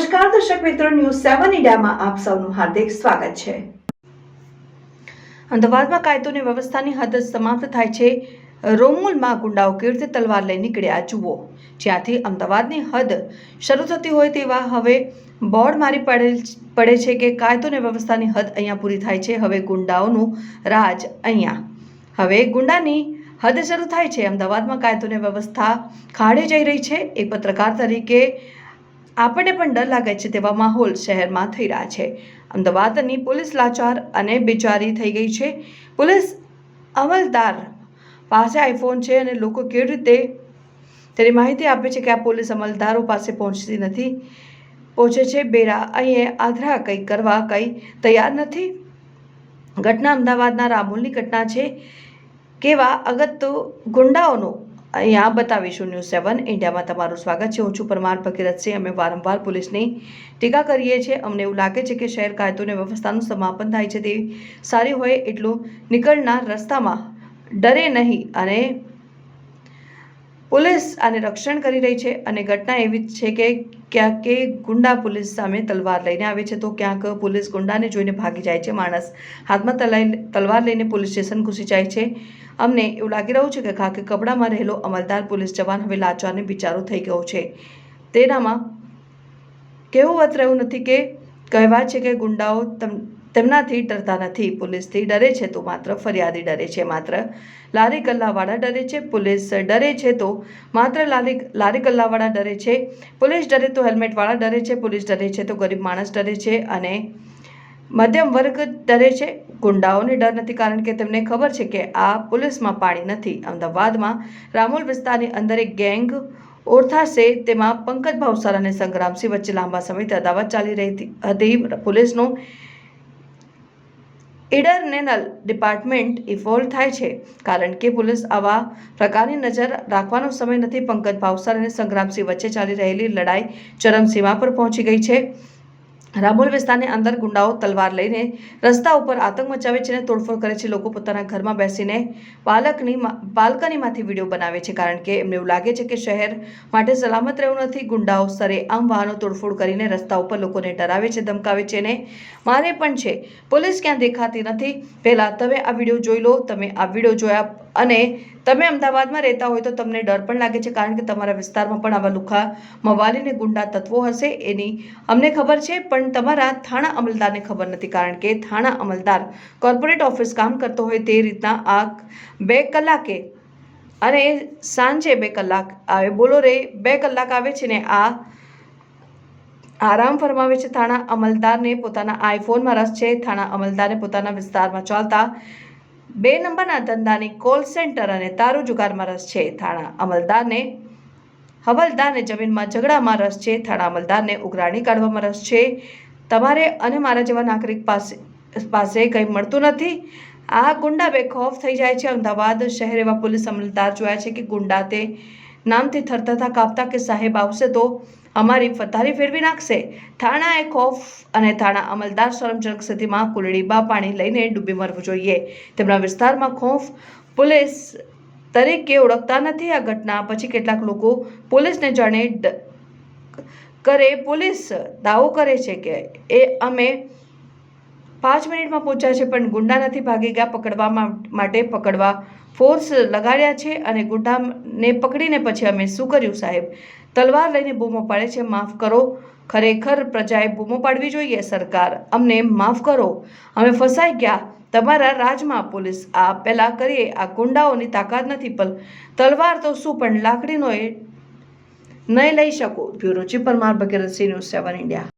મિત્રો ન્યૂઝ સેવન ઇન્ડિયામાં આપ સૌનું હાર્દિક સ્વાગત છે. અમદાવાદમાં કાયદો અને વ્યવસ્થાની હદ સમાપ્ત થાય છે. રોમુલમાં ગુંડાઓ કેવી રીતે તલવાર લઈ નીકળ્યા, જુઓ. જ્યાંથી અમદાવાદની હદ શરૂ થતી હોય તેવા હવે બોર્ડ મારી પડેલ, પડે છે કે કાયદો અને વ્યવસ્થાની હદ અહીંયા પૂરી થાય છે. હવે ગુંડાઓનું રાજ અહીંયા. હવે ગુંડાની હદ શરૂ થાય છે. અમદાવાદમાં કાયદો અને વ્યવસ્થા ખાડે જઈ રહી છે. એક પત્રકાર તરીકે આપણને પણ ડર લાગે છે તેવા માહોલ શહેરમાં થઈ રહ્યા છે. અમદાવાદની પોલીસ લાચાર અને બેચારી થઈ ગઈ છે. પોલીસ અમલદાર પાસે આઈફોન છે અને લોકો કેવી રીતે તેની માહિતી આપે છે કે આ પોલીસ અમલદારો પાસે પહોંચતી નથી. પહોંચે છે બેરા. અહીં આધરા કંઈ કરવા કંઈ તૈયાર નથી. ઘટના અમદાવાદના રામોલની ઘટના છે. કેવા અગત્ય ગુંડાઓનો અહીંયા બતાવીશું ન્યૂઝ સેવન ઇન્ડિયામાં તમારું સ્વાગત છે. હું છું પરમાર ભગીરથસિંહ અમે વારંવાર પોલીસની ટીકા કરીએ છીએ. અમને એવું લાગે છે કે શહેર કાયદોને વ્યવસ્થાનું સમાપન થાય છે તે સારી હોય એટલું નીકળનાર રસ્તામાં ડરે નહીં અને પોલીસ આને રક્ષણ કરી રહી છે. અને ઘટના એવી જ છે કે ક્યાંક કે ગુંડા પોલીસ સામે તલવાર લઈને આવે છે તો ક્યાંક પોલીસ ગુંડાને જોઈને ભાગી જાય છે. માણસ હાથમાં તલાઈ તલવાર લઈને પોલીસ સ્ટેશન ઘૂસી જાય છે. અમને એવું લાગી રહ્યું છે કે ખાકી કપડામાં રહેલો અમલદાર પોલીસ જવાન હવે લાચારને બિચારો થઈ ગયો છે. તેનામાં કેવું વત રહ્યું નથી કે કહેવાય છે કે ગુંડાઓ તમ, તેમનાથી ડરતા નથી. પોલીસથી ડરે છે તો માત્ર ફરિયાદી ડરે છે. માત્ર લારી કલ્લાવાળા ડરે છે. પોલીસ ડરે છે તો માત્ર લારી લારી કલ્લાવાળા ડરે છે. પોલીસ ડરે તો હેલ્મેટવાળા ડરે છે. પોલીસ ડરે છે તો ગરીબ માણસ ડરે છે અને મધ્યમ વર્ગ ડરે છે. ગુંડાઓને ડર નથી કારણ કે તેમને ખબર છે કે આ પોલીસમાં પાણી નથી. અમદાવાદમાં રામોલ વિસ્તારની અંદર એક ગેંગ ઓળખાશે તેમાં પંકજ ભાવસાર અને સંગ્રામસિંહ વચ્ચે લાંબા સમયથી અદાવત ચાલી રહી હતી. પોલીસનો ઇડરનેનલ ડિપાર્ટમેન્ટ ઇવોલ્વ થાય છે કારણ કે પોલીસ આવા પ્રકારની નજર રાખવાનો સમય નથી. પંકજ ભાવસાર અને સંગ્રામસિંહ વચ્ચે ચાલી રહેલી લડાઈ ચરમસીમા પર પહોંચી ગઈ છે. રામોલ વિસ્તારની અંદર ગુંડાઓ તલવાર લઈને રસ્તા ઉપર આતંક મચાવે છે અને તોડફોડ કરે છે. લોકો પોતાના ઘરમાં બેસીને બાલકની બાલ્કનીમાંથી વીડિયો બનાવે છે કારણ કે એમને એવું લાગે છે કે શહેર માટે સલામત રહેવું નથી. ગુંડાઓ સરે આમ વાહનો તોડફોડ કરીને રસ્તા ઉપર લોકોને ડરાવે છે, ધમકાવે છે અને મારે પણ છે. પોલીસ ક્યાં દેખાતી નથી? પહેલાં તમે આ વીડિયો જોઈ લો. તમે આ વીડિયો જોયા અને તમે અમદાવાદમાં રહેતા હોય તો તમને ડર પણ લાગે છે, કારણ કે તમારા વિસ્તારમાં પણ આવા લુખા મવાલીને ગુંડા તત્વો હશે એની અમને ખબર છે, પણ તમારા થાણા અમલદારને ખબર નથી, કારણ કે થાણા અમલદાર કોર્પોરેટ ઓફિસ કામ કરતો હોય તે રીતના આ બે કલાકે અને સાંજે બે કલાક આવે, બોલો રે, બે કલાક આવે છે ને આ આરામ ફરમાવે છે થાણા અમલદારને પોતાના આઈફોનમાં રસ છે, થાણા અમલદારને પોતાના વિસ્તારમાં ચાલતા બે નંબરના ધંધાની કોલ સેન્ટર અને તારું જુગારમાં રસ છે. થાણા અમલદારને હવલદારને જમીનમાં ઝઘડામાં રસ છે. થાણા અમલદારને ઉઘરાણી કાઢવામાં રસ છે. તમારે અને મારા જેવા નાગરિક પાસે પાસે કંઈ મળતું નથી? આ ગુંડા બેખોફ થઈ જાય છે. અમદાવાદ શહેર એવા પોલીસ અમલદાર જોયા છે કે ગુંડા તે નામથી થરથરતા કાપતા કે સાહેબ આવશે તો અમારી ફતારી ફેરવી નાખશે. થાણાએ ખોફ અને થાણા અમલદાર શરમજનક સ્થિતિમાં કુલડીબા પાણી લઈને ડૂબી મરવું જોઈએ. તેમના વિસ્તારમાં ખોફ પોલીસ તરીકે ઓળખતા નથી. આ ઘટના પછી કેટલાક લોકો પોલીસને જાણે કરે પોલીસ દાવો કરે છે કે એ અમે પાંચ મિનિટમાં પહોંચ્યા છે, પણ ગુંડા નથી. ભાગી ગયા પકડવા માટે પકડવા ફોર્સ લગાડ્યા છે અને ગુંડાને પકડીને પછી અમે શું કર્યું સાહેબ? તલવાર લઈને બૂમો પાડે છે, માફ કરો. ખરેખર પ્રજાએ બૂમો પાડવી જોઈએ, સરકાર. અમને માફ કરો. અમે ફસાઈ ગયા. તમારા રાજમાં પોલીસ આ પહેલાં કરીએ. આ ગુંડાઓની તાકાત નથી, પણ તલવાર તો શું? પણ લાકડીનો એ નહીં લઈ શકો. Bureau chief Parmar Bhagirathsinh news seven India.